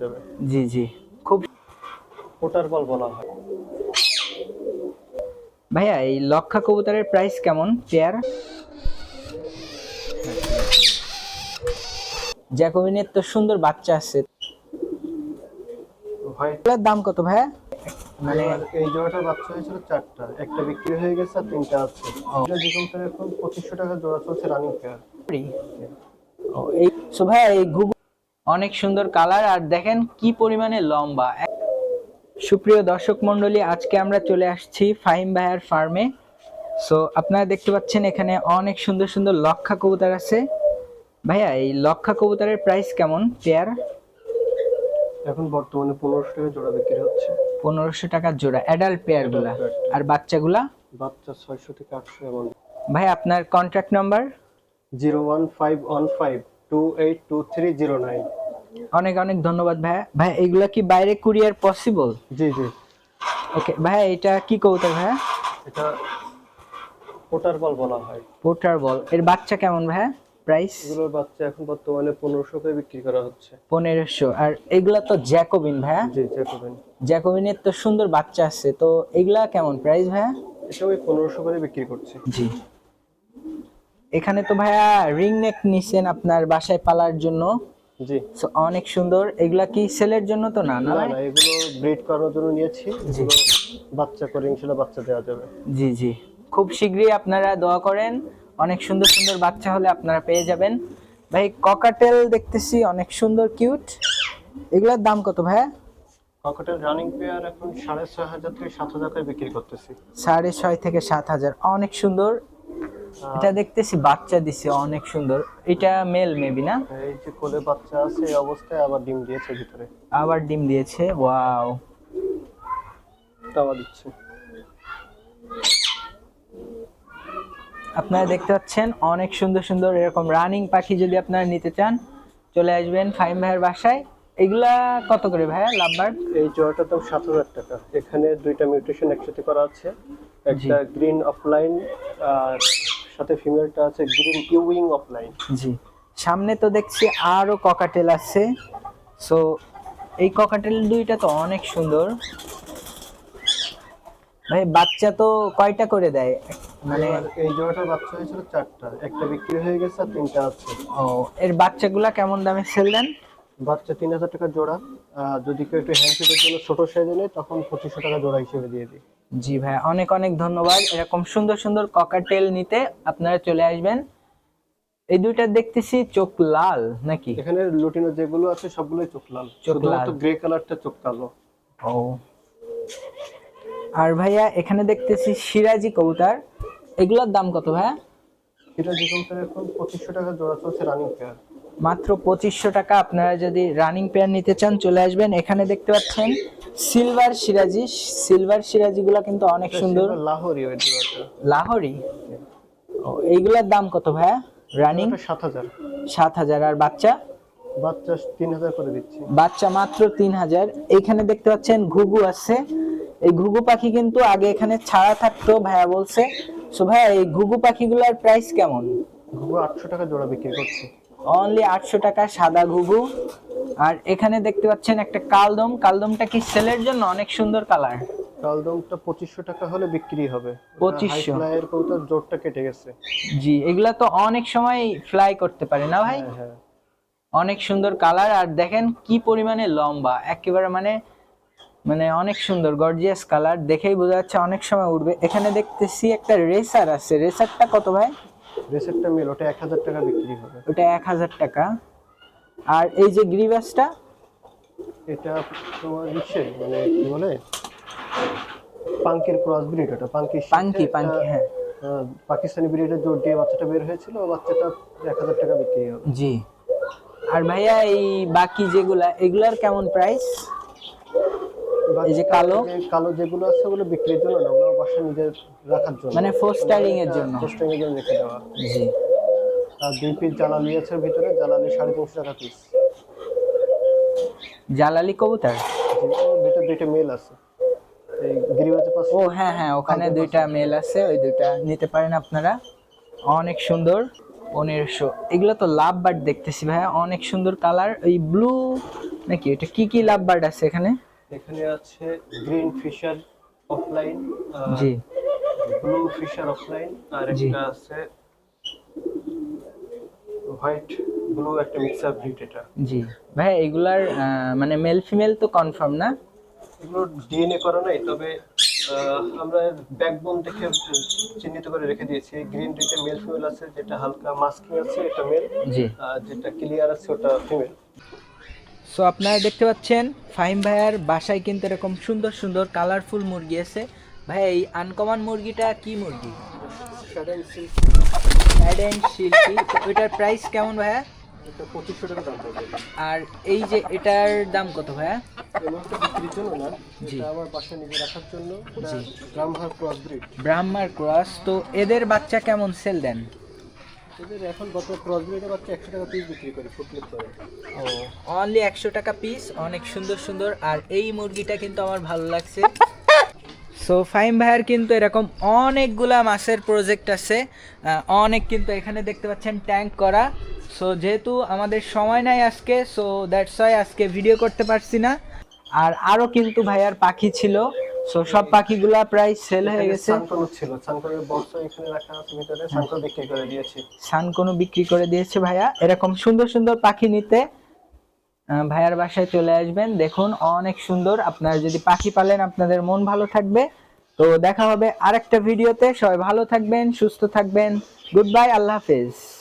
যাবে। জি জি। খুব ওটার বল বলা হয়। ভাইয়া এই লক্ষা কবুতরের প্রাইস কেমন? পেয়ার জ্যাকোবিনের তো সুন্দর বাচ্চা আছে। হোয়াইট দাম কত ভাইয়া? মানে এই জোড়াটার বাচ্চা হয়েছিল চারটা। একটা বিক্রি হয়ে গেছে আর তিনটা আছে। এটা যে এখন পঁচিশশো টাকা জোড়া চলছে রানিং পেয়ার এই সো ভাইয়া এই ঘুঘু অনেক সুন্দর কালার আর দেখেন কি পরিমাণে লম্বা। সুপ্রিয় দর্শক মণ্ডলী আজকে আমরা চলে আসছি ফাহিম ভাইয়ার ফার্মে সো আপনারা দেখতে পাচ্ছেন এখানে অনেক সুন্দর সুন্দর লক্ষা কবুতর আছে। ভাইয়া এই লক্ষা কবুতরের প্রাইস কেমন পেয়ার এখন বর্তমানে পনেরোশো টাকা জোড়া বিক্রি হচ্ছে। পনেরোশো টাকার জোড়া অ্যাডাল্ট পেয়ারগুলা আর বাচ্চাগুলা? বাচ্চা ছয়শো থেকে আটশো এমন ভাই আপনার contact number zero one five one five. Two eight two three zero nine অনেক অনেক ধন্যবাদ ভাইয়া ভাই এগুলা কি বাইরে কুরিয়ার পসিবল? জি জি। ওকে ভাইয়া এটা কি কবুতর ভাইয়া এটা ওটার বল বলা হয়। পোটার বল। এর বাচ্চা কেমন ভাইয়া প্রাইস এগুলোর বাচ্চা এখন বর্তমানে পনেরোশো করে বিক্রি করা হচ্ছে। পনেরোশো। আর এগুলা তো জ্যাকোবিন ভাইয়া জি চেকবেন জ্যাকোবিনের তো সুন্দর বাচ্চা আছে। তো এগুলা কেমন প্রাইস ভাইয়া এটা ওই পনেরোশো করে বিক্রি করছে। জি। এখানে তো ভাইয়া রিং নেক নিছেন আপনার বাসায় পালার জন্য। জি। অনেক সুন্দর। এগুলা কি সেলের জন্য তো না না এগুলো ব্রিড করানোর জন্য নিয়েছি। এগুলো বাচ্চা করে ইনশাল্লাহ বাচ্চা দেওয়া যাবে। জি জি। খুব শীঘ্রই আপনারা দোয়া করেন। অনেক সুন্দর সুন্দর বাচ্চা হলে আপনারা পেয়ে যাবেন। ভাই ককাটেল দেখতেছি অনেক সুন্দর কিউট এগুলার দাম কত ভাইয়া? ককটেল রানিং পেয়ার এখন সাড়ে ছয় হাজার থেকে সাত হাজার করে বিক্রি করতেছি। সাড়ে ছয় থেকে সাত হাজার। অনেক সুন্দর। এটা দেখতেছি বাচ্চা দিছে অনেক সুন্দর। এটা মেল মেবি না? এই যে কোলে বাচ্চা আছে এই অবস্থায় আবার ডিম দিয়েছে ভিতরে। আবার ডিম দিয়েছে ওয়াও। তাওয়া দিচ্ছে। আপনারা দেখতে পাচ্ছেন অনেক সুন্দর সুন্দর এরকম রানিং পাখি যদি আপনারা নিতে চান চলে আসবেন ফাইম ভাইয়ের বাসায়। এগুলা কত করে ভাইয়া লাভবার্ড এই জোড়াটার দাম সাত হাজার টাকা। এখানে দুইটা মিউটেশন একসাথে করা আছে। একটা গ্রিন অফলাইন আর সাথে ফিমেলটা আছে গ্রিন ইউইং অফলাইন জি। সামনে তো দেখছি আরও ককাটেল আছে। সো এই ককাটেল দুইটা তো অনেক সুন্দর। ভাই বাচ্চা তো কয়টা করে দেয়? মানে এই জোড়াটার বাচ্চা হয়েছিল চারটা। একটা বিক্রি হয়ে গেছে আর তিনটা আছে। ও এর বাচ্চাগুলা কেমন দামে সেল দেন? বাচ্চা তিন হাজার টাকা জোড়া। যদি কেউ একটু হ্যান্ডসেটের জন্য ছোট সাইজে নেয় তখন পঁচিশশো টাকা জোড়া হিসেবে দিয়ে দিই। জি ভাই অনেক অনেক ধন্যবাদ। এরকম সুন্দর সুন্দর ককাটেল নিতে আপনারা চলে আসবেন। এই দুইটা দেখতেছি চোখ লাল নাকি? এখানে লুটিনো যেগুলো আছে সবগুলোই চোখ লাল। চোখ লাল। গ্রে কালারটা চোখ কালো। ও। আর ভাইয়া এখানে দেখতেছি সিরাজি কবুতর। এগুলোর দাম কত ভাইয়া? যে কবুতর এখন পঁচিশশো টাকা জোড়া চলছে রানিং পেয়ার মাত্র পঁচিশশো টাকা আপনারা যদি রানিং পেয়ার নিতে চান চলে আসবেন। এখানে দেখতে পাচ্ছেন সিলভার সিরাজি। সিলভার সিরাজিগুলো কিন্তু অনেক সুন্দর। লাহোরি লাহোরি? এইগুলোর দাম কত ভাইয়া? রানিং সাত হাজার। সাত হাজার। আর বাচ্চা? বাচ্চা তিন হাজার করে দিচ্ছি। বাচ্চা মাত্র তিন হাজার। এইখানে দেখতে পাচ্ছেন ঘুঘু আছে। এই ঘুঘু পাখি কিন্তু আগে এখানে ছাড়া থাকতো ভাইয়া বলছে। সো ভাইয়া এই ঘুঘু পাখিগুলোর প্রাইস কেমন? ঘুঘু আটশো টাকা জোড়া বিক্রি করছি। অনলি আটশো টাকা সাদা ঘুঘু। আর এখানে দেখতে পাচ্ছেন একটা কালদম। কালদমটা কি সেলের জন্য? অনেক সুন্দর কালার। কালদমটা পঁচিশশো টাকা হলে বিক্রি হবে। 2500 ফ্লাইয়ের জোরটা কেটে গেছে। জি এগুলা তো অনেক সময় ফ্লাই করতে পারে না ভাই? হ্যাঁ হ্যাঁ। অনেক সুন্দর কালার। আর দেখেন কি পরিমাণে লম্বা। একেবারে মানে মানে অনেক সুন্দর গর্জিয়াস কালার। দেখেই বোঝা যাচ্ছে অনেক সময় উঠবে এখানে দেখতেছি একটা রেসার আছে। রেসারটা কত ভাই? রেসেটটা মিল ওটা এক হাজার টাকা বিক্রি হবে। ওটা এক হাজার টাকা। আর এই যে গ্রিবাসটা এটা তোমার ইসের মানে কি বলে? পাঙ্কির ক্রস ব্রিড ওটা পাঙ্কি পাঙ্কি পাঙ্কি হ্যাঁ। পাকিস্তানি ব্রিডের জোর দিয়ে বাচ্চাটা বের হয়েছিল ও বাচ্চাটা এক হাজার টাকা বিক্রি হবে। জি। আর ভাইয়া এই বাকি যেগুলা এগুলার কেমন প্রাইস এই যে কালো? কালো যেগুলো আছে ওগুলো বিক্রির জন্য না ওগুলো বাসা নিজের রাখার জন্য। মানে ফোস্টারিং এর জন্য। পোস্টিং এর জন্য রেখে দেওয়া। জি। আর দুই পিস জ্বালালি আছে ভিতরে জ্বালালি সাড়ে তিনশো টাকা পিস জালালি কবুতর? ভিতরে দুইটা মেল আছে। এই গিরিবাজের পাশে। ও হ্যাঁ হ্যাঁ ওখানে দুইটা মেল আছে ওই দুইটা নিতে পারেন আপনারা। অনেক সুন্দর পনেরোশো এগুলো তো লাভ বার্ড দেখতেছি ভাইয়া অনেক সুন্দর কালার ওই ব্লু নাকি এটা কি কি লাভ বার্ড আছে এখানে? এখানে আছে গ্রিন ফিশার অফলাইন জি। ব্লু ফিশার অফলাইন আর। একটা আছে হোয়াইট ব্লু একটা মিক্সার ব্রিড এটা। জি। ভাই এগুলার মানে মেল ফিমেল তো কনফার্ম না? এগুলো ডিএনএ করা নাই তবে আমরা ব্যাকবোন দেখে চিহ্নিত করে রেখে দিয়েছি। গ্রিন রিটে মেল ফিমেল আছে যেটা হালকা মাস্কিং আছে এটা মেল জি। আর যেটা ক্লিয়ার আছে ওটা ফিমেল। সো আপনারা দেখতে পাচ্ছেন ফাহিম ভাইয়ার বাসায় কিন্তু এরকম সুন্দর সুন্দর কালারফুল মুরগি আছে। ভাই এই আনকমন মুরগিটা কি মুরগি? ওইটার প্রাইস কেমন ভাইয়া? আর এই যে এটার দাম কত ভাইয়া? ব্রাহ্মার ক্রস। তো এদের বাচ্চা কেমন সেল দেন? ও অনলি একশো টাকা পিস অনেক সুন্দর সুন্দর। আর এই মুরগিটা কিন্তু আমার ভালো লাগছে। সো ভাইয়ের কিন্তু এরকম অনেকগুলা মাছের প্রজেক্ট আছে। অনেক কিন্তু এখানে দেখতে পাচ্ছেন ট্যাঙ্ক করা। সো যেহেতু আমাদের সময় নাই আজকে সো দ্যাটস আজকে ভিডিও করতে পারছি না। আর আরও কিন্তু ভাইয়ার পাখি ছিল। সো সব পাখিগুলা প্রায় সেল হয়ে গেছে। ছিল। সানকনের বক্স এখানে রাখা আছে ভিতরে। সানকন বিক্রি করে দিয়েছি। সান বিক্রি করে দিয়েছে ভাইয়া। এরকম সুন্দর সুন্দর পাখি নিতে আহ, ভাইয়ার বাসায় চলে আসবেন। দেখুন অনেক সুন্দর। আপনারা যদি পাখি পালেন আপনাদের মন ভালো থাকবে। তো দেখা হবে আরেকটা ভিডিওতে। সবাই ভালো থাকবেন সুস্থ থাকবেন। গুড বাই আল্লাহ হাফেজ।